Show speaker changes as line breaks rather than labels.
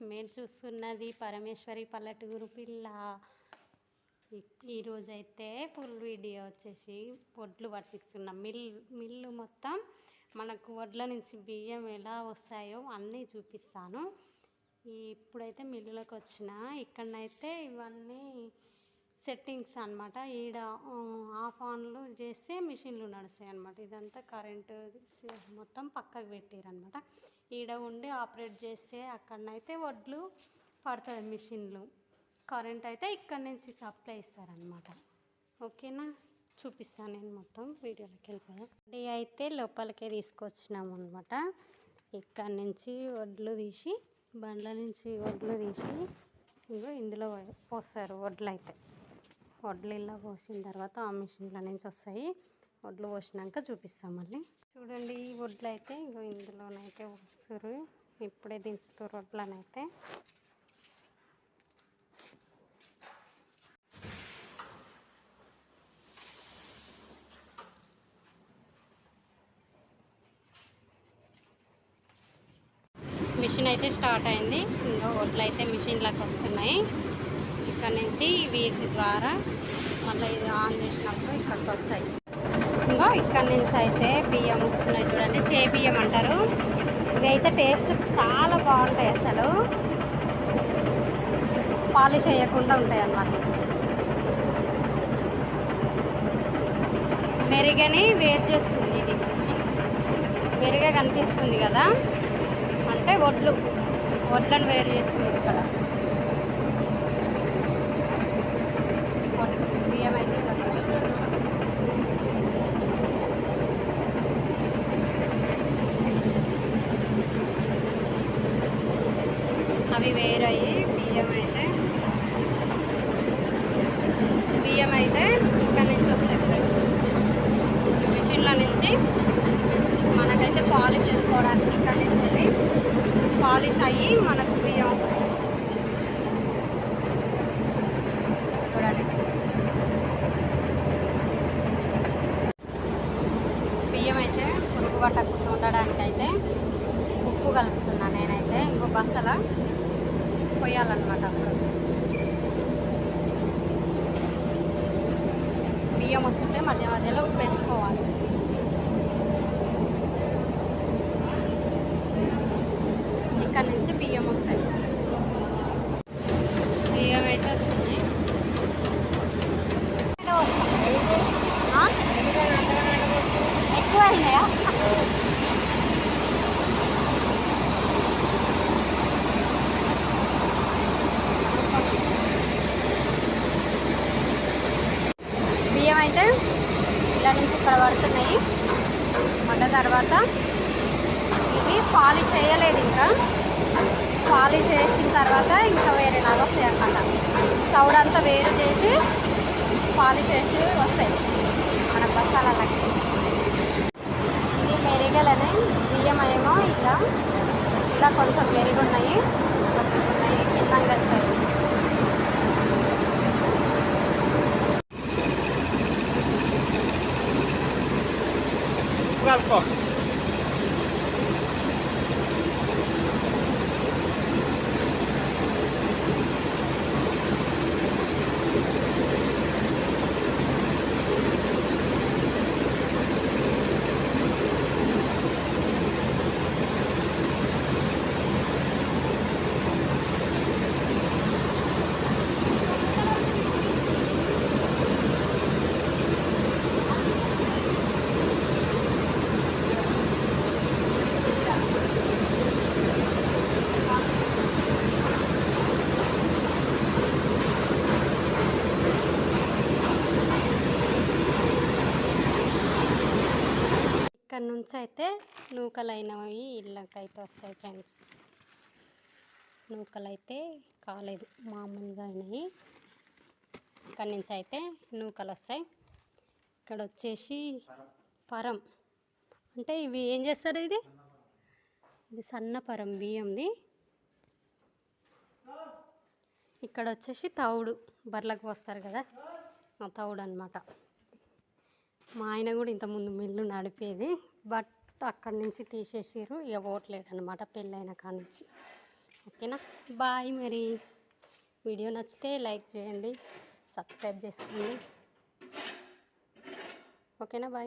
మీరు చూస్తున్నది పరమేశ్వరి పల్లెటూరు పిల్ల. ఈ- ఈరోజు అయితే ఫుల్ వీడియో వచ్చేసి వడ్లు పట్టిస్తున్నాం. మిల్ మిల్లు మొత్తం మనకు వడ్ల నుంచి బియ్యం ఎలా వస్తాయో అన్నీ చూపిస్తాను. ఇప్పుడైతే మిల్లులోకి వచ్చిన ఇక్కడనైతే ఇవన్నీ సెట్టింగ్స్ అన్నమాట. ఈడ ఆఫ్ ఆన్లు చేస్తే మిషన్లు నడుస్తాయి అన్నమాట ఇదంతా కరెంటు మొత్తం పక్కకు పెట్టారు అనమాట ఈడ ఉండి ఆపరేట్ చేస్తే అక్కడనైతే వడ్లు పడుతుంది మిషన్లు. కరెంట్ అయితే ఇక్కడ నుంచి సప్లై ఇస్తారనమాట ఓకేనా? చూపిస్తాను నేను మొత్తం వీడియోలోకి వెళ్ళిపోయా వడ్డీ అయితే లోపలికే తీసుకొచ్చినాము అనమాట ఇక్కడ నుంచి వడ్లు తీసి బండ్ల నుంచి వడ్లు తీసి ఇంకో ఇందులో పోస్తారు వడ్లు అయితే వడ్లు ఇలా పోసిన తర్వాత ఆ మిషన్ల నుంచి వస్తాయి. వడ్లు పోసినాక చూపిస్తాం మళ్ళీ. చూడండి ఈ వడ్లు అయితే ఇంకో ఇందులోనైతే పోస్తారు ఇప్పుడే దించుతారు వడ్లనైతే మిషన్ అయితే స్టార్ట్ అయింది. ఇంకా వడ్లు అయితే మిషన్లకు వస్తున్నాయి. ఇక్కడ నుంచి వీటి ద్వారా మళ్ళీ ఇది ఆన్ చేసినప్పుడు ఇక్కడికి వస్తాయి. ఇక్కడ నుంచి అయితే బియ్యం వస్తున్నాయి చూడండి. సే బియ్యం అంటారు. ఇవి అయితే టేస్ట్ చాలా బాగుంటాయి అసలు. పాలిష్ వేయకుండా ఉంటాయి అన్నమాట. మెరుగని వేరు చేస్తుంది ఇది. మెరుగా కనిపిస్తుంది కదా. అంటే వడ్లు వడ్లను వేరు చేస్తుంది ఇక్కడ వడ్లు, బియ్యం అయితే ఇక్కడ వేరు. అవి వేరయ్యి బియ్యం అయితే బియ్యం అయితే ఇక్కడ నుంచి వస్తాయి ఫ్రెండ్స్. మిషన్ల నుంచి మనకైతే పాలిష్ చేసుకోవడానికి ఇక్కడ నుంచి పాలిష్ అయ్యి మనకు బియ్యం వస్తాయి. బియ్యం అయితే పురుగు పట్టకుండా ఉండడానికి అయితే ఉప్పు కలుపుతున్నాను నేనైతే ఇంకో బస్సల పోయాలన్నమాట అప్పుడు. బియ్యం వస్తుంటే మధ్య మధ్యలో ఉప్పు వేసుకోవాలి ఇక్కడ నుంచి బియ్యం వస్తాయి బియ్యం అయితే వస్తున్నాయి ఆ? ఎక్కువ అయినాయా బియ్యం అయితే ఇలా నుంచి ఇక్కడ పడుతున్నాయి పడ్డ తర్వాత ఇవి పాలిష్ చేయలేదు ఇంకా. పాలిష్ చేసిన తర్వాత ఇంకా వేరే లాగా వస్తాయి అన్నమాట. తౌడ్ అంతా వేరు చేసి పాలిష్ చేసి వస్తాయి మన బస్తాలకి ఇది మెరిగలని బియ్యం ఏమో ఇలా. ఇలా కొంచెం మెరుగున్నాయి. ఉన్నాయి భిన్నంగా వస్తాయి నుంచి అయితే నూకలైనవి ఇళ్ళకైతే వస్తాయి ఫ్రెండ్స్. నూకలు అయితే కాలేదు మామూలుగా అయినాయి. ఇక్కడ నుంచి అయితే నూకలు వస్తాయి. ఇక్కడ వచ్చేసి పరం. అంటే ఇవి ఏం చేస్తారు ఇది? ఇది సన్న పరం బియ్యంది. ఇక్కడ వచ్చేసి తౌడు బర్లకు పోస్తారు కదా ఆ తౌడు అనమాట మా ఆయన కూడా ఇంతకుముందు మిల్లు నడిపేది. బట్ అక్కడి నుంచి తీసేసారు ఇక అనమాట పెళ్ళైన కానించి. ఓకేనా? బాయ్ మరి. వీడియో నచ్చితే లైక్ చేయండి సబ్స్క్రైబ్ చేసుకోండి. ఓకేనా? బాయ్.